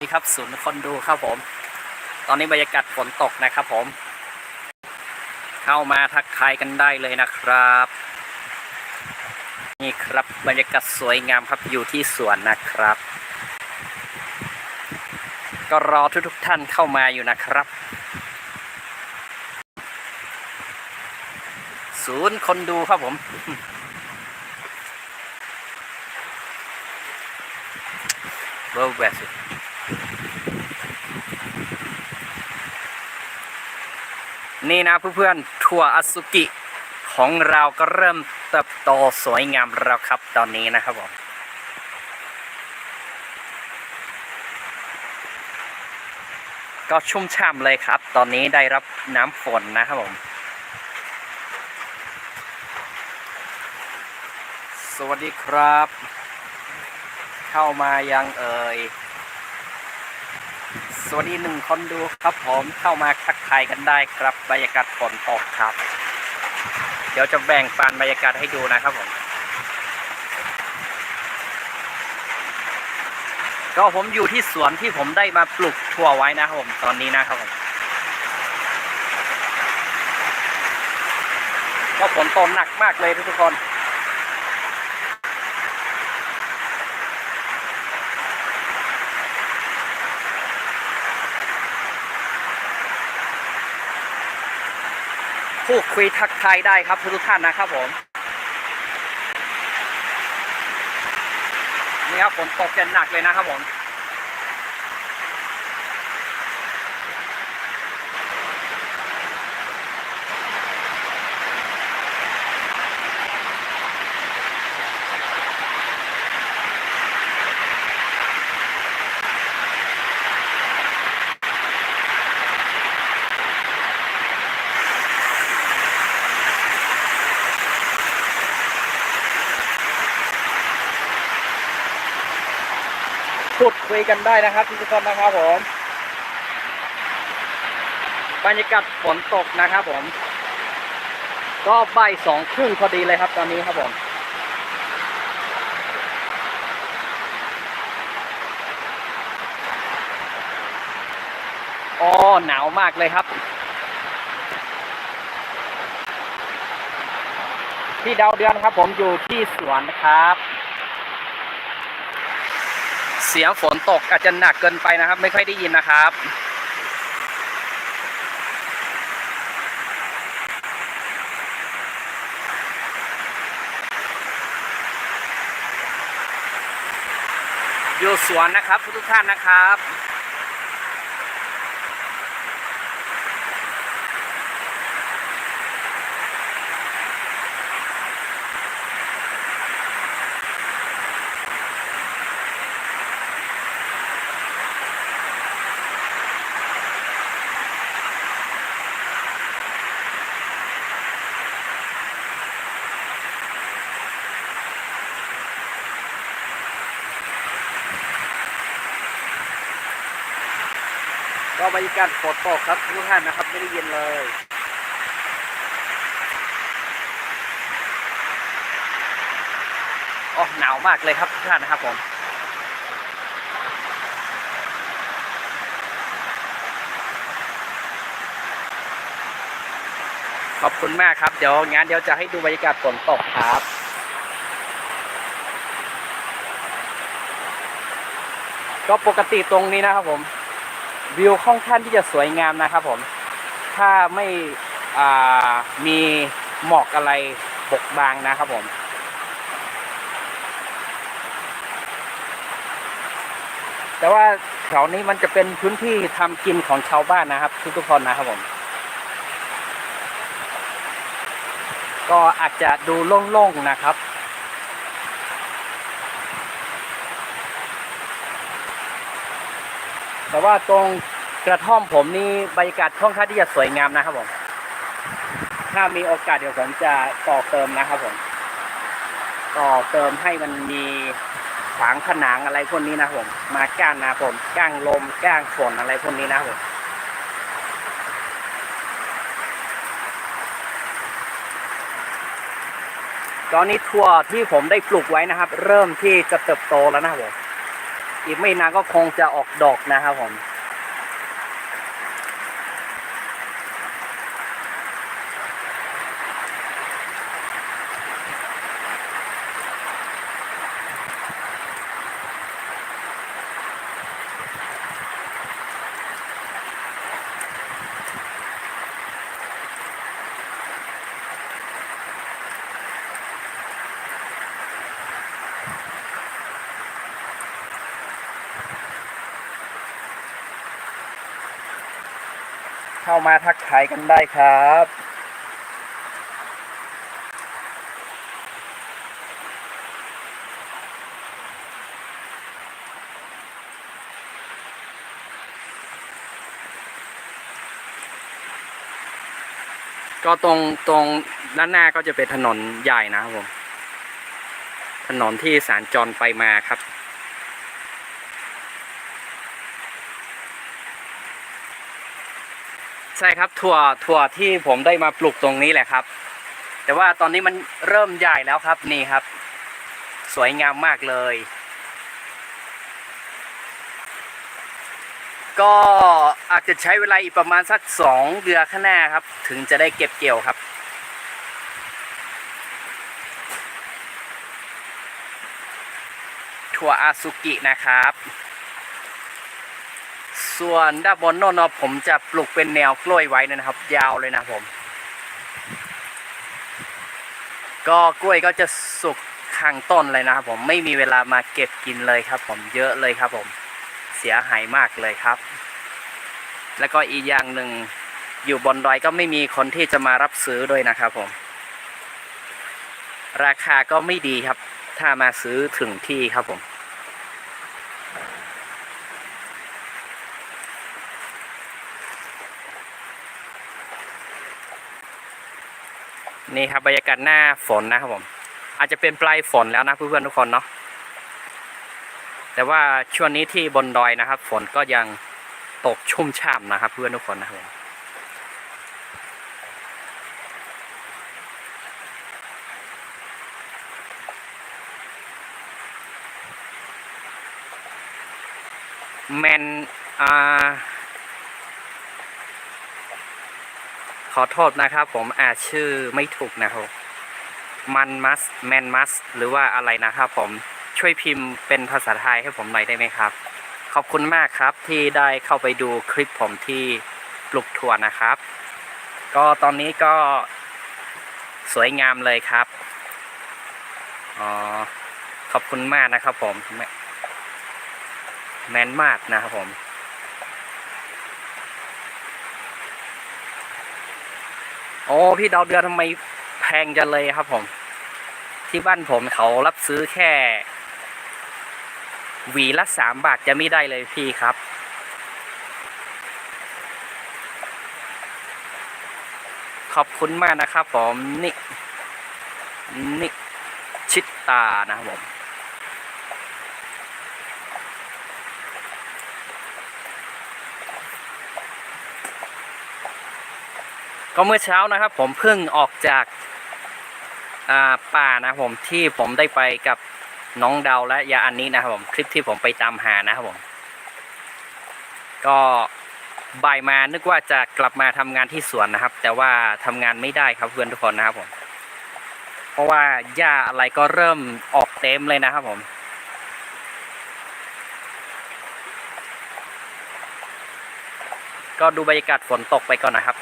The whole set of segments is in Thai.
นี่ครับศูนย์คนดูครับผม ตอนนี้บรรยากาศฝนตกนะครับผม เข้ามาทักทายกันได้เลยนะครับ นี่ครับบรรยากาศสวยงามครับอยู่ที่สวนนะครับ ก็รอทุกๆท่านเข้ามาอยู่นะครับ ศูนย์คนดูครับผมเบอร์แวส นี่นะเพื่อนๆถั่วอสุกิของเราก็เริ่มเติบโตสวยงามแล้วครับตอนนี้นะครับผมก็ชุ่มฉ่ำเลยครับ ตอนนี้ได้รับน้ำฝนนะครับผม สวัสดีครับ เข้ามายังเอ่ย สวัสดีหนึ่งคนดูครับผมเข้ามาทัก ทายกันได้ครับบรรยากาศฝนตกครับ เดี๋ยวจะแบ่งปันบรรยากาศให้ดูนะครับผมก็ผมอยู่ที่สวนที่ผมได้มาปลูกถั่วไว้นะครับผมตอนนี้นะครับผมก็ฝนตกหนักมากเลยทุกคน พูดคุยทักทายได้ครับทุกท่านนะครับผมนี่ครับฝนตกกันหนักเลยนะครับผม พูดคุยกันได้นะครับทุกคนนะครับผมบรรยากาศฝนตกนะครับผม ก็บ่ายสองครึ่งพอดีเลยครับตอนนี้ครับผมอ๋อหนาวมากเลยครับ ที่ดาวเดือนครับผมอยู่ที่สวนครับ สียงฝนตกอาจจะหนักเกินไปนะครับ ไม่ค่อยได้ยินนะครับอยู่สวนนะครับทุกท่านนะครับ ก็บรรยากาศฝนตกครับทุกท่านนะครับไม่ได้เยินเลยโอ้หนาวมากเลยครับทุกท่านนะครับผมขอบคุณมากครับ เดี๋ยวงานเดี๋ยวจะให้ดูบรรยากาศฝนตกครับก็ปกติตรงนี้นะครับผม วิวค่อนข้างที่จะสวยงามนะครับผม ถ้าไม่มีหมอกอะไรบกบางนะครับผมแต่ว่าแถวนี้มันจะเป็นพื้นที่ทำกินของชาวบ้านนะครับ ทุกๆคนนะครับผม ก็อาจจะดูโล่งๆนะครับ แต่ว่าตรงกระท่อมผมนี่บรรยากาศค่อนข้างที่จะสวยงามนะครับผมถ้ามีโอกาสเดี๋ยวผมจะต่อเติมนะครับผมต่อเติมให้มันมีฝางผนังอะไรพวกนี้นะผม มาก้านนะผมก้างลมก้างฝนอะไรพวกนี้นะผมตอนนี้ทั่วที่ผมได้ปลูกไว้นะครับ เริ่มที่จะเติบโตแล้วนะครับผม อีกไม่นานก็คงจะออกดอกนะครับผม มาทักทายกันได้ครับก็ตรงตรงด้านหน้าก็จะเป็นถนนใหญ่นะครับผม ถนนที่สารจรไปมาครับ ใช่ครับถั่วถั่วที่ผมได้มาปลูกตรงนี้แหละครับ แต่ว่าตอนนี้มันเริ่มใหญ่แล้วครับนี่ครับ สวยงามมากเลย ก็อาจจะใช้เวลาอีกประมาณสักสองเดือนข้างหน้าครับ ถึงจะได้เก็บเกี่ยวครับถั่วอาซุกินะครับ ส่วนด้านบนโน่นเนาะผมจะปลูกเป็นแนวกล้วยไว้นะครับ ยาวเลยนะผม ก็กล้วยก็จะสุกข้างต้นเลยนะครับผมไม่มีเวลามาเก็บกินเลยครับ ผมเยอะเลยครับผมเสียหายมากเลยครับ แล้วก็อีกอย่างหนึ่งอยู่บนดอยก็ไม่มีคนที่จะมารับซื้อด้วยนะครับผม ราคาก็ไม่ดีครับ ถ้ามาซื้อถึงที่ครับผม นี่ครับบรรยากาศหน้าฝนนะครับผม อาจจะเป็นปลายฝนแล้วนะเพื่อนๆทุกคนเนาะแต่ว่าช่วงนี้ที่บนดอยนะครับ ฝนก็ยังตกชุ่มฉ่ำนะครับ เพื่อนทุกคนนะครับผมแมนอ่า ข อโทษนะครับ ผมอ่าชื่อไม่ถูกนะครับมันมัสแมนมัสหรือว่าอะไรนะครับผมช่วยพิมพ์เป็นภาษาไทยให้ผมหน่อยได้ไหมครับ ขอบคุณมากครับที่ได้เข้าไปดูคลิปผมที่ปลุกถั่วนะครับ ก็ตอนนี้ก็สวยงามเลยครับอ๋อขอบคุณมากนะครับผมแมแมนมากนะครับผม โอ้พี่ดาวเดือนทำไมแพงจังเลยครับผม ที่บ้านผมเขารับซื้อแค่หวีละสามบาทจะไม่ได้เลยพี่ครับ ขอบคุณมากนะครับผมนินิชิตตานะครับผม ก็เมื่อเช้านะครับ ผมเพิ่งออกจากาป่านะผมที่ผมได้ไปกับน้องดาวและยาอันนี้นะครับผมคลิปที่ผมไปตามหานะครับผม ก็บ่ายมานึกว่าจะกลับมาทำงานที่สวนนะครับ แต่ว่าทำงานไม่ได้ครับเพื่อนทุกคนนะครับผม เพราะว่าหญ้าอะไรก็เริ่มออกเต็มเลยนะครับผมก็ดูบรรยากาศฝนตกไปก่อนนะครับ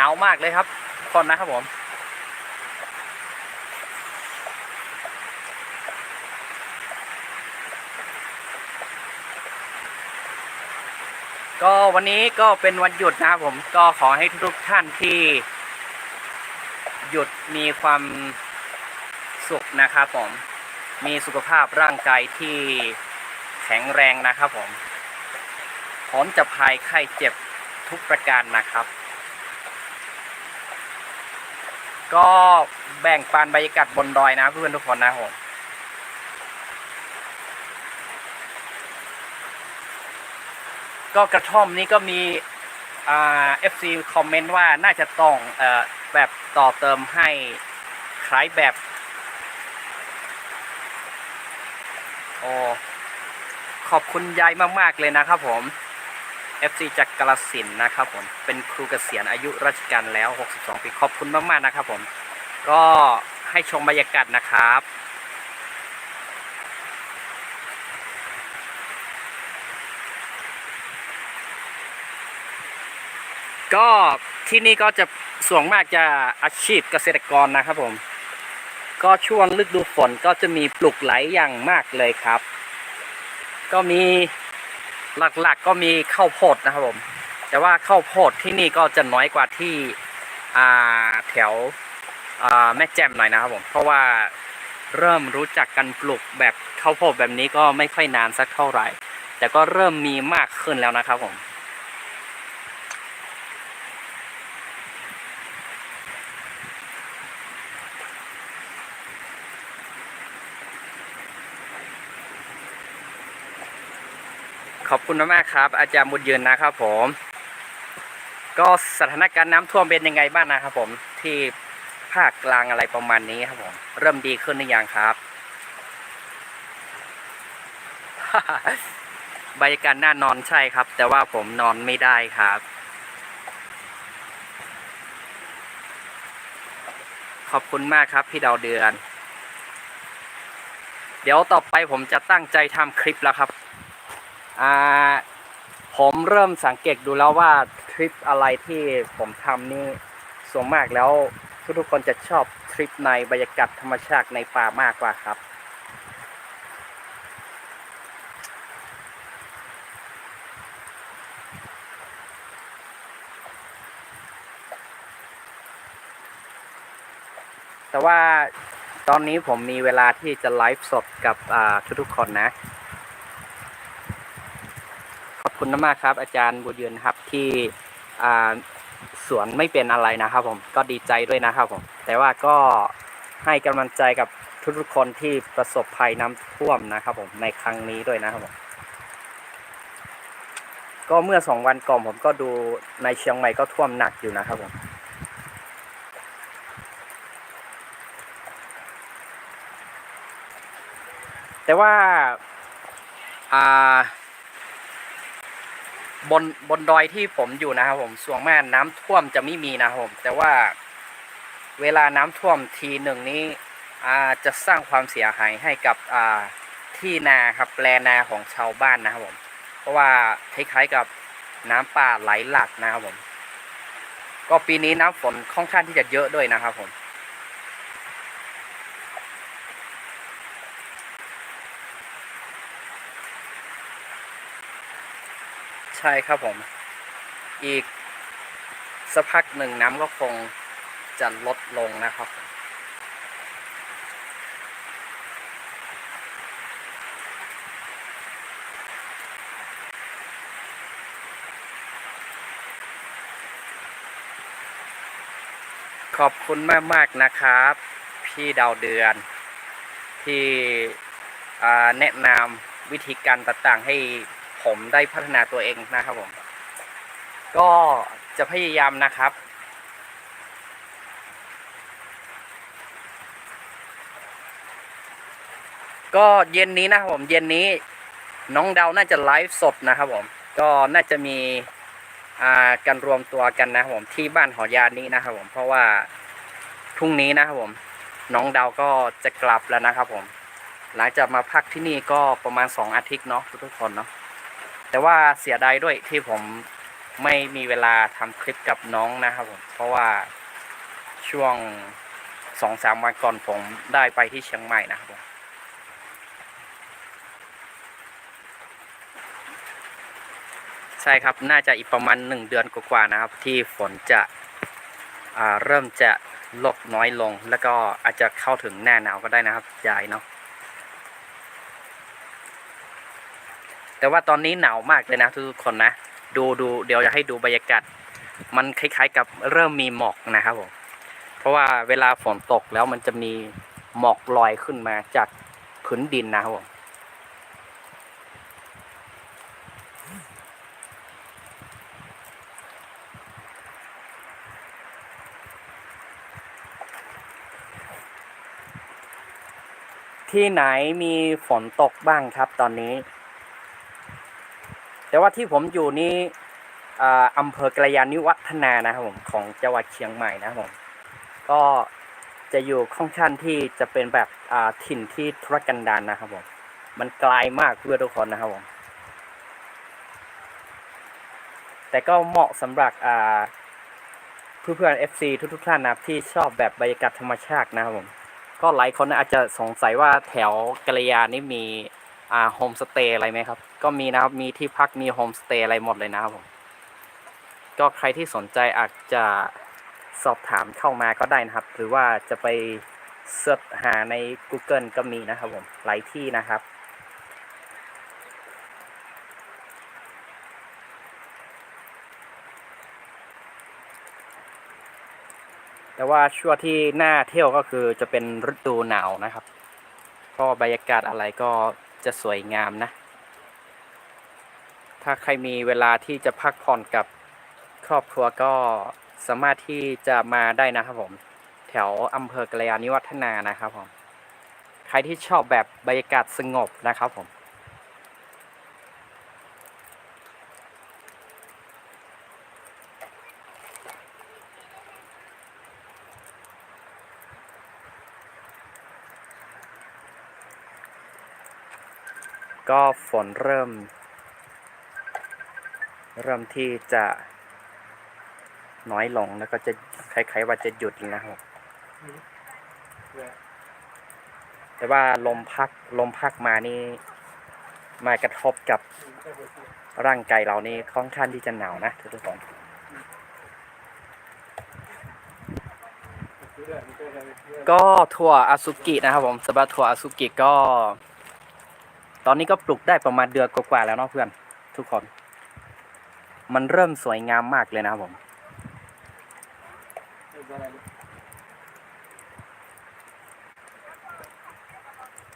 หนาวมากเลยครับคนนะครับผมก็วันนี้ก็เป็นวันหยุดนะครับผมก็ขอให้ทุกท่านที่หยุดมีความสุขนะครับผมมีสุขภาพร่างกายที่แข็งแรงนะครับผมพ้นจะภัยไข้เจ็บทุกประการนะครับ ก็แบ่งปันบรรยากาศบนดอยนะเพื่อนทุกคนนะผมก็กระท่อมนี้ก็มีเอ่า FC คอมเมนต์ว่าน่าจะต้องเอ่อแบบต่อเติมให้คล้ายแบบ โอ้ขอบคุณยายมาก ๆ เลยนะครับผม FC จาก กาลสินนะครับผมเป็นครูเกษียณอายุราชการแล้ว 62 ปีขอบคุณมากๆนะครับผมก็ให้ชมบรรยากาศนะครับก็ที่นี่ก็จะส่วนมากจะอาชีพเกษตรกรนะครับผม ก็ช่วงฤดูฝนก็จะมีปลูกไหลอย่างมากเลยครับ ก็มีหลักๆก็มีข้าวโพดนะครับผม แต่ว่าข้าวโพดที่นี่ก็จะน้อยกว่าที่แถวแม่แจ่มหน่อยนะครับผม เพราะว่าเริ่มรู้จักกันปลูกแบบข้าวโพดแบบนี้ก็ไม่ค่อยนานสักเท่าไหร่ แต่ก็เริ่มมีมากขึ้นแล้วนะครับผมขอบคุณมากครับ อาจารย์บุญยืนนะครับผม ก็สถานการณ์น้ำท่วมเป็นยังไงบ้างนะครับผมที่ภาคกลางอะไรประมาณนี้ครับผมเริ่มดีขึ้นหรือยังครับบรรยากาศน่านอนใช่ครับ แต่ว่าผมนอนไม่ได้ครับ ขอบคุณมากครับพี่ดาวเดือน เดี๋ยวต่อไปผมจะตั้งใจทำคลิปแล้วครับ อ่า ผมเริ่มสังเกตดูแล้วว่า ริปอะไรที่ผมทำนี่ส่วนมากแล้วทุกๆคนจะชอบทริปในบรรยากาศธรรมชาติในป่ามากกว่าครับ แต่ว่าตอนนี้ผมมีเวลาที่จะไลฟ์สดกับทุกๆคนนะ ขอบคุณมากครับ อาจารย์บุญยืนครับที่ สวนไม่เป็นอะไรนะครับผมก็ดีใจด้วยนะครับผม แต่ว่าก็ให้กำลังใจกับทุกๆคนที่ประสบภัยน้ำท่วมนะครับผมในครั้งนี้ด้วยนะครับผมก็เมื่อสองวันก่อนผมก็ดูในเชียงใหม่ก็ท่วมหนักอยู่นะครับผมแต่ว่าอ่า บนบนดอยที่ผมอยู่นะครับผมส่วนมากน้ำท่วมจะไม่มีนะครับผมแต่ว่าเวลาน้ำท่วมทีหนึ่งนี้จะสร้างความเสียหายให้กับที่นาครับแปลนาของชาวบ้านนะครับผม เพราะว่าคล้ายๆกับน้ำป่าไหลหลากนะครับผม ก็ปีนี้น้ำฝนค่อนข้างที่จะเยอะด้วยนะครับผม ใช่ครับผม อีกสักพักหนึ่งน้ำก็คงจะลดลงนะครับขอบคุณมากมากนะครับ พี่ดาวเดือน ที่แนะนำวิธีการต่างๆให้ ผมได้พัฒนาตัวเองนะครับผม ก็จะพยายามนะครับ ก็เย็นนี้นะครับผมเย็นนี้น้องดาวน่าจะไลฟ์สดนะครับผม ก็น่าจะมีการรวมตัวกันนะครับผมที่บ้านหอยานี้นะครับผม เพราะว่าพรุ่งนี้นะครับผม น้องดาวก็จะกลับแล้วนะครับผม หลังจากมาพักที่นี่ก็ประมาณสองอาทิตย์เนาะทุกๆคนเนาะ แต่ว่าเสียดายด้วยที่ผมไม่มีเวลาทำคลิปกับน้องนะครับผม เพราะว่าช่วงสองสามวันก่อนผมได้ไปที่เชียงใหม่นะครับผมใช่ครับ น่าจะอีกประมาณหนึ่งเดือนกว่าๆนะครับ ที่ฝนจะเริ่มจะลดน้อยลง แล้วก็อาจจะเข้าถึงหน้าหนาวก็ได้นะครับยายเนาะ แต่ว่าตอนนี้หนาวมากเลยนะทุกคนนะ ดูดูเดี๋ยวจะให้ดูบรรยากาศ มันคล้ายๆกับเริ่มมีหมอกนะครับผม เพราะว่าเวลาฝนตกแล้วมันจะมีหมอกลอยขึ้นมาจากพื้นดินนะครับผมที่ไหนมีฝนตกบ้างครับตอนนี้ แต่ว่าที่ผมอยู่นี่อ่าอำเภอกระยาณิวัฒนานะครับผมของจังหวัดเชียงใหม่นะครับผมก็จะอยู่ค่อนข้างที่จะเป็นแบบอ่าถิ่นที่ทุรกันดารนะครับผมมันไกลมากเพื่อทุกคนนะครับผมแต่ก็เหมาะสำหรับอ่าเพื่อนๆ FC ทุกๆท่านนะครับที่ชอบแบบบรรยากาศธรรมชาตินะครับผมก็หลายคนอาจจะสงสัยว่าแถวกระยานี่มี อ่าโฮมสเตย์อะไรไหมครับ ก็มีนะครับ มีที่พักมีโฮมสเตย์อะไรหมดเลยนะครับผม ก็ใครที่สนใจอาจจะสอบถามเข้ามาก็ได้นะครับ หรือว่าจะไปเสิร์ชหาใน Google ก็มีนะครับผมหลายที่นะครับแต่ว่าช่วงที่หน้าเที่ยวก็คือจะเป็นฤดูหนาวนะครับ ก็บรรยากาศอะไรก็ จะสวยงามนะ ถ้าใครมีเวลาที่จะพักผ่อนกับครอบครัวก็สามารถที่จะมาได้นะครับผม แถวอำเภอกระยาณิวัฒนานะครับผม ใครที่ชอบแบบบรรยากาศสงบนะครับผม ก็ฝนเริ่ม เริ่มที่จะน้อยลงแล้วก็จะคล้ายๆว่าจะหยุดนะครับ แต่ว่าลมพักลมพักมานี่มากระทบกับร่างกายเรานี่ค่อนข้างที่จะหนาวนะทุกคนก็ถั่วอาซุกินะครับผมสำหรับถั่วอาซุกิก็ ตอนนี้ก็ปลูกได้ประมาณเดือนกว่าๆแล้วเนาะเพื่อนทุกคน มันเริ่มสวยงามมากเลยนะผม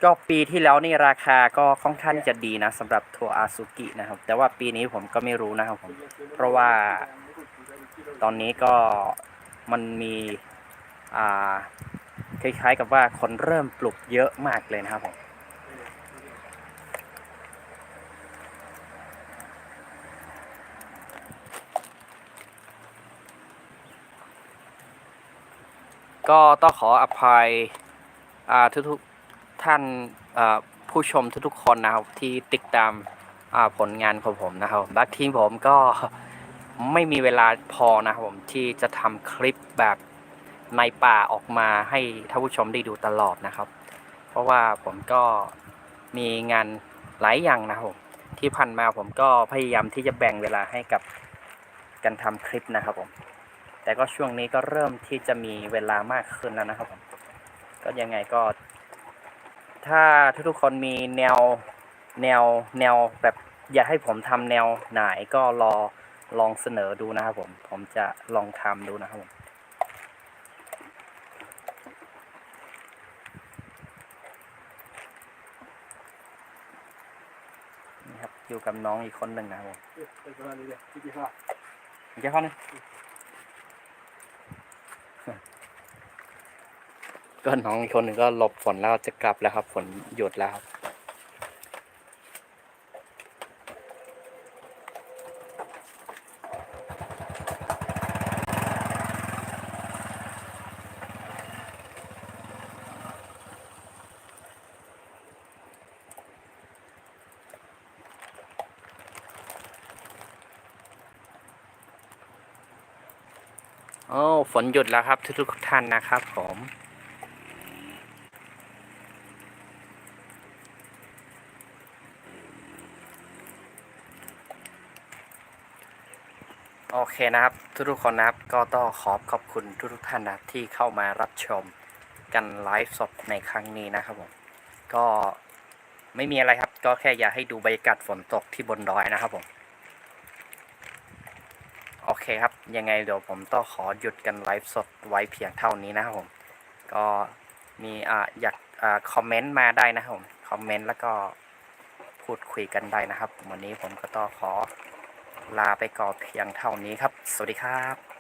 ก็ปีที่แล้วนี่ราคาก็ค่อนข้างที่จะดีนะสำหรับถั่วอาซุกินะครับ แต่ว่าปีนี้ผมก็ไม่รู้นะครับผม เพราะว่าตอนนี้ก็มันมีอ่าคล้ายๆกับว่าคนเริ่มปลูกเยอะมากเลยนะครับผม ก็ต้องขออภัยอ่าทุกท่านผู้ชมทุกๆคนนะครับที่ติดตามผลงานของผมนะครับบางทีผมก็ไม่มีเวลาพอนะครับผมที่จะทำคลิปแบบในป่าออกมาให้ท่านผู้ชมได้ดูตลอดนะครับ เพราะว่าผมก็มีงานหลายอย่างนะครับผมที่ผ่านมาผมก็พยายามที่จะแบ่งเวลาให้กับการทำคลิปนะครับผม แต่ก็ช่วงนี้ก็เริ่มที่จะมีเวลามากขึ้นแล้วนะครับผมก็ยังไงก็ ถ้าทุกๆคนมีแนวแนวแนวแบบอยากให้ผมทำแนวไหนก็รอลองเสนอดูนะครับผม ผมจะลองทำดูนะครับผมนี่ครับอยู่กับน้องอีกคนหนึ่งนะครับผมอีกแค่ข้อนึง ก็น้องคนหนึ่งก็หลบฝนแล้วจะกลับแล้วครับ ฝนหยุดแล้วครับโอ้ฝนหยุดแล้วครับทุกๆท่านนะครับผม เคนะครับทุกๆคนนะครับก็ต้องขอบขอบคุณทุกๆท่านนะที่เข้ามารับชมกันไลฟ์สดในครั้งนี้นะครับผมก็ไม่มีอะไรครับ ก็แค่อยากให้ดูบรรยากาศฝนตกที่บนดอยนะครับผมโอเคครับ ยังไงเดี๋ยวผมต้องขอหยุดกันไลฟ์สดไว้เพียงเท่านี้นะครับผมก็มีอ่าอยากอ่าคอมเมนต์มาได้นะครับผมคอมเมนต์แล้วก็พูดคุยกันได้นะครับ วันนี้ผมก็ต้องขอ ลาไปก่อนเพียงเท่านี้ครับ สวัสดีครับ